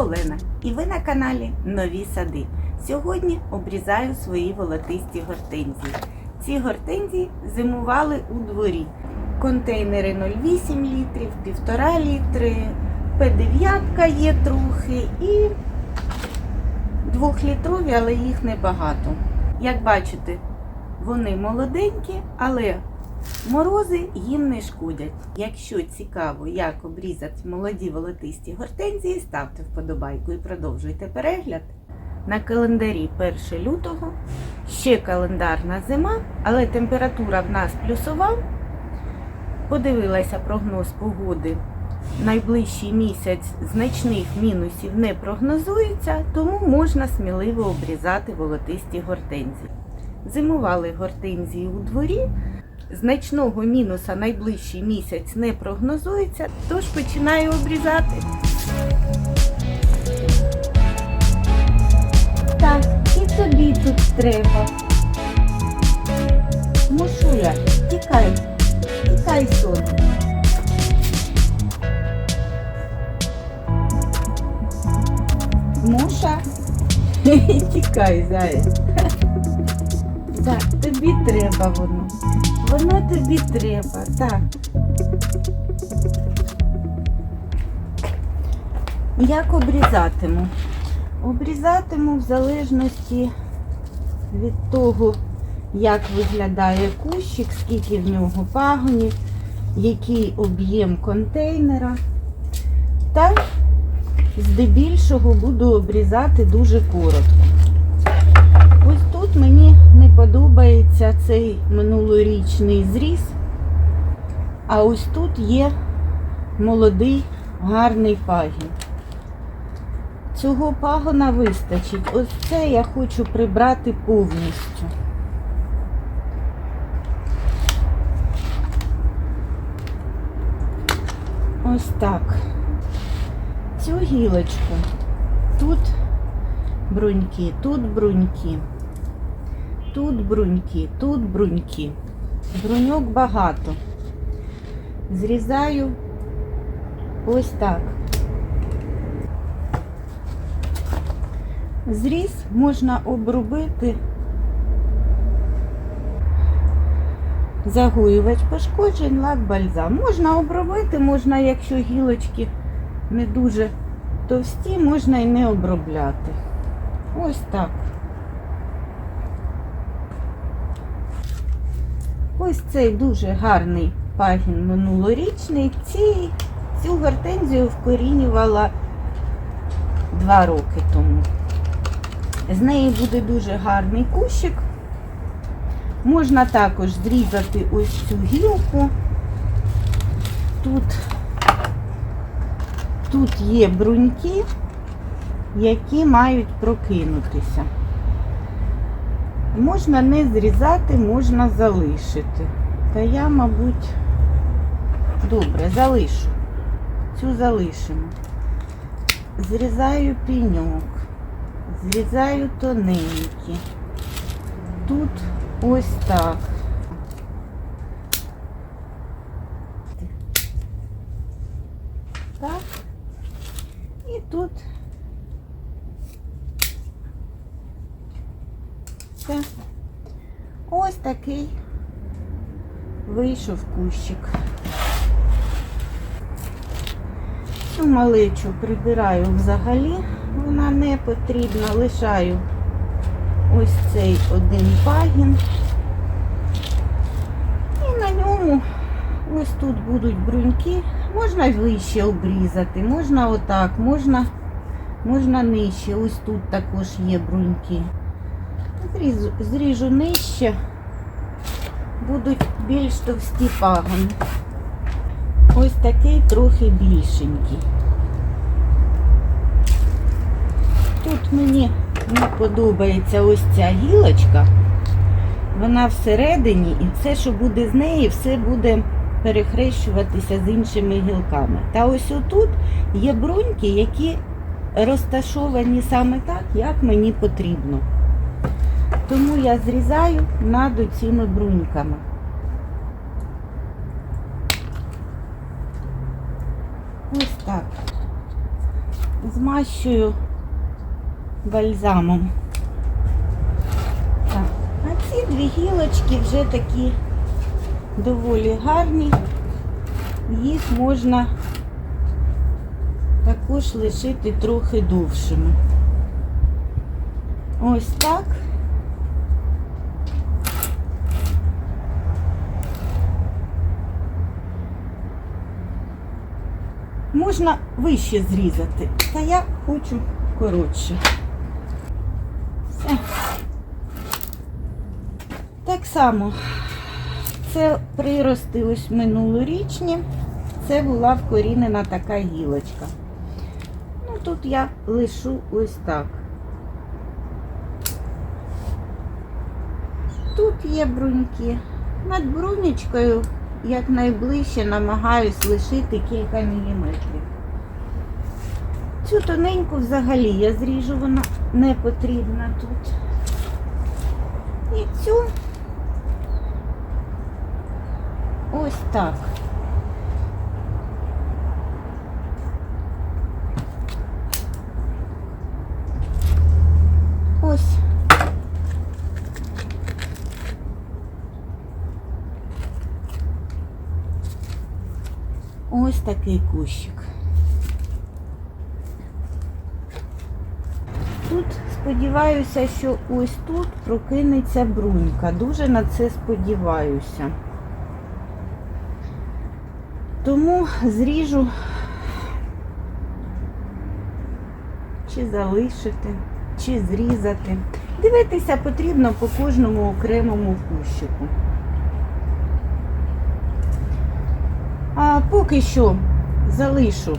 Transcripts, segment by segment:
Олена, і ви на каналі Нові Сади. Сьогодні обрізаю свої волотисті гортензії. Ці гортензії зимували у дворі. Контейнери 0,8 літрів, 1,5 літри, П9 є трохи і 2-літрові, але їх небагато. Як бачите, вони молоденькі, але Морози їм не шкодять. Якщо цікаво, як обрізати молоді волотисті гортензії, ставте вподобайку і продовжуйте перегляд. На календарі 1 лютого ще календарна зима, але температура в нас плюсова. Подивилася прогноз погоди. Найближчий місяць значних мінусів не прогнозується, тому можна сміливо обрізати волотисті гортензії. Зимували гортензії у дворі. Значного мінуса найближчий місяць не прогнозується, тож починаю обрізати. Так, і тобі тут треба. Мушуля, тікай, тікай сон. Муша, тікай, заяць. Так, тобі треба воно. Воно тобі треба, так. Як обрізатиму? Обрізатиму в залежності від того, як виглядає кущик, скільки в нього пагонів, який об'єм контейнера. Та здебільшого буду обрізати дуже коротко. Ось тут мені не подобається цей минулорічний зріз, а ось тут є молодий гарний пагін. Цього пагона вистачить. Ось це я хочу прибрати повністю. Ось так. Цю гілочку тут бруньки, тут бруньки, тут бруньки, тут бруньки. Бруньок багато. Зрізаю ось так. Зріз можна обробити загоювач пошкоджень, лак бальзам. Можна обробити, можна, якщо гілочки не дуже товсті, можна і не обробляти. Ось так. Ось цей дуже гарний пагін минулорічний. Ці, цю гортензію вкорінювала два роки тому. З неї буде дуже гарний кущик. Можна також зрізати ось цю гілку. Тут, тут є бруньки які мають прокинутися. Можна не зрізати, можна залишити. Та я, мабуть, добре, залишу. Цю залишимо. Зрізаю піньок, зрізаю тоненькі. Тут ось так. Так. І тут Все. Ось такий вийшов кущик. Цю малечу прибираю взагалі, вона не потрібна, лишаю ось цей один пагін. І на ньому ось тут будуть бруньки. Можна вище обрізати, можна отак, можна, можна нижче. Ось тут також є бруньки. Зрізу, зріжу нижче, будуть більш товсті пагони. Ось такий трохи більшенький. Тут мені не подобається ось ця гілочка. Вона всередині, і все, що буде з неї, все буде перехрещуватися з іншими гілками. Та ось отут є бруньки, які розташовані саме так, як мені потрібно. Тому я зрізаю над цими бруньками. Ось так. змащую бальзамом. Так. А ці дві гілочки вже такі доволі гарні. Їх можна також лишити трохи довшими. Ось так. Можна вище зрізати, та я хочу коротше. Так само, це прирости ось минулорічні, це була вкорінена така гілочка. Ну, тут я лишу ось так. Тут є бруньки. Над брунечкою якнайближче намагаюсь лишити кілька міліметрів. Цю тоненьку взагалі я зріжу, вона не потрібна тут. І цю ось так. Ось. Ось такий кущик. Тут сподіваюся, що ось тут прокинеться брунька. Дуже на це сподіваюся. Тому зріжу чи залишити, чи зрізати. Дивитися потрібно по кожному окремому кущику. А поки що залишу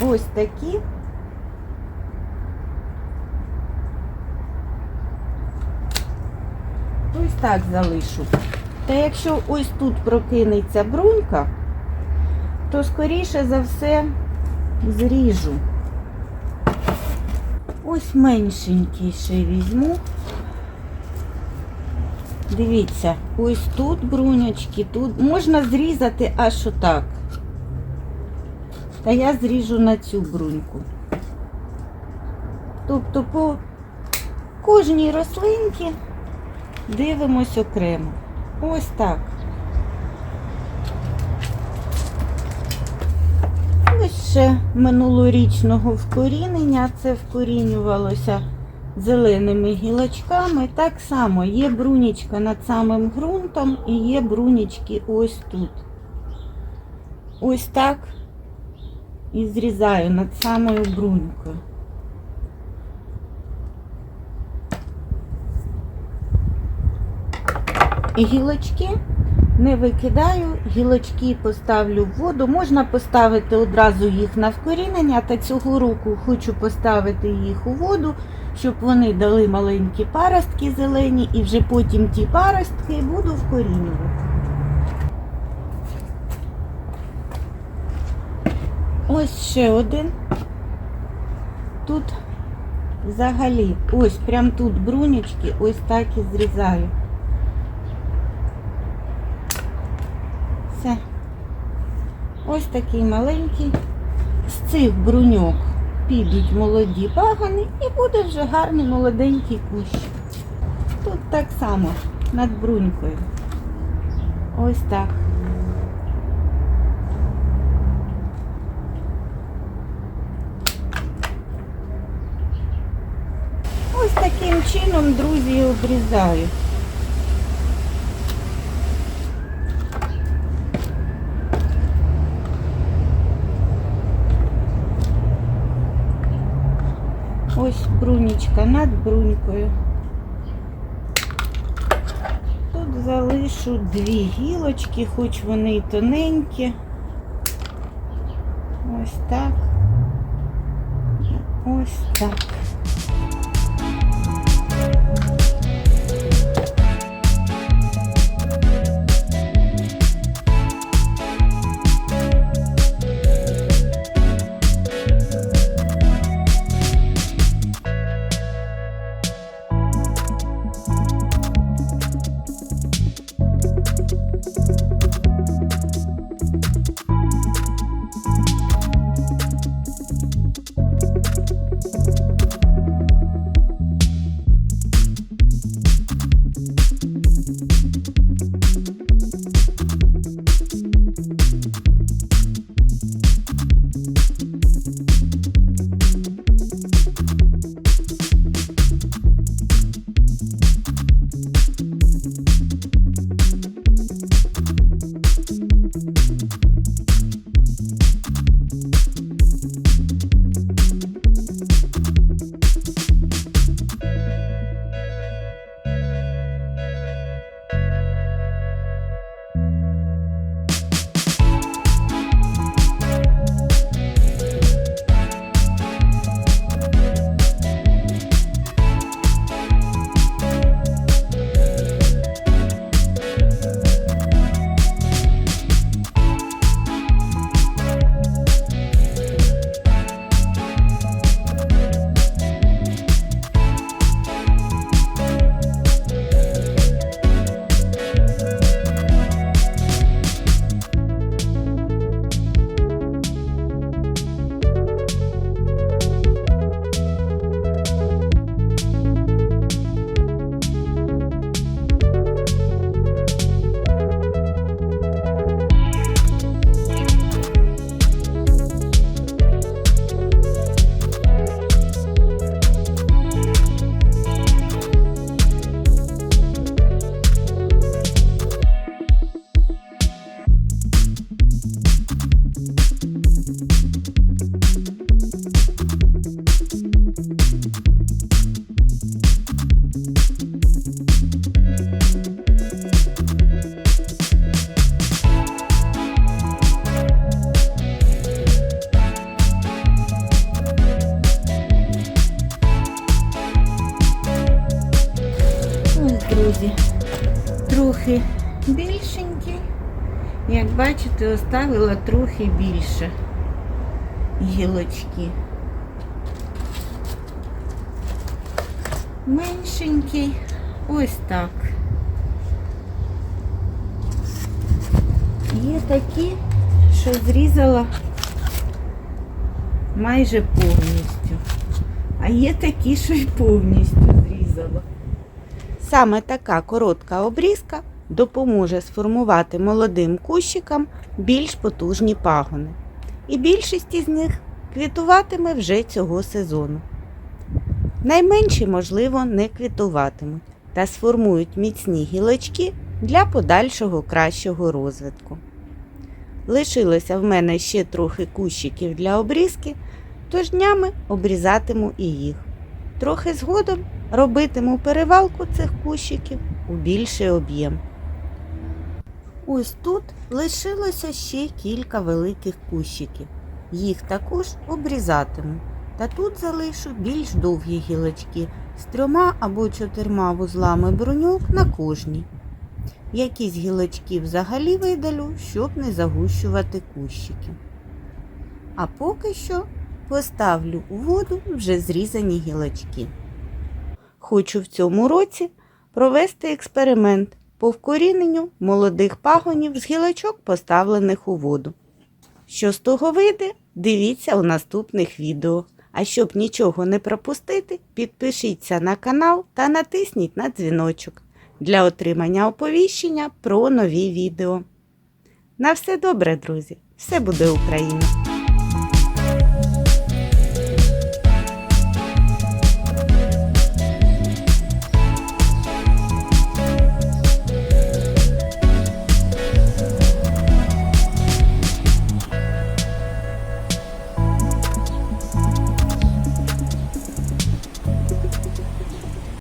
ось такі. Ось так залишу. Та якщо ось тут прокинеться брунька, то скоріше за все зріжу. Ось меншенький ще візьму. Дивіться, ось тут брунячки, тут можна зрізати аж отак. Та я зріжу на цю бруньку. Тобто по кожній рослинці дивимось окремо. Ось так. Ось ще минулорічного вкорінення. Це вкорінювалося зеленими гілочками. Так само є брунічка над самим ґрунтом і є брунічки ось тут. Ось так і зрізаю над самою брунькою. І гілочки не викидаю, гілочки поставлю в воду. Можна поставити одразу їх на вкорінення, та цього року хочу поставити їх у воду, щоб вони дали маленькі паростки зелені, і вже потім ті паростки буду вкорінювати. Ось ще один. Тут взагалі, ось прям тут брунечки, ось так і зрізаю. Все. Ось такий маленький. З цих бруньок підуть молоді пагани і буде вже гарний молоденький кущ. Тут так само над брунькою. Ось так. Ось таким чином, друзі, обрізаю. Ось брунічка над брунькою. Тут залишу дві гілочки, хоч вони й тоненькі. Ось так. Ось так. Друзі, трохи більшенький. Як бачите, оставила трохи більше гілочки. Меншенький, ось так. Є такі, що зрізала майже повністю. А є такі, що й повністю зрізала. Саме така коротка обрізка допоможе сформувати молодим кущикам більш потужні пагони. І більшість із них квітуватиме вже цього сезону. Найменші, можливо, не квітуватимуть та сформують міцні гілочки для подальшого кращого розвитку. Лишилося в мене ще трохи кущиків для обрізки, тож днями обрізатиму і їх. Трохи згодом робитиму перевалку цих кущиків у більший об'єм. Ось тут лишилося ще кілька великих кущиків. Їх також обрізатиму. Та тут залишу більш довгі гілочки з трьома або чотирма вузлами броньок на кожній. Якісь гілочки взагалі видалю, щоб не загущувати кущики. А поки що поставлю у воду вже зрізані гілочки. Хочу в цьому році провести експеримент по вкоріненню молодих пагонів з гілочок, поставлених у воду. Що з того вийде, дивіться у наступних відео. А щоб нічого не пропустити, підпишіться на канал та натисніть на дзвіночок для отримання оповіщення про нові відео. На все добре, друзі! Все буде Україна!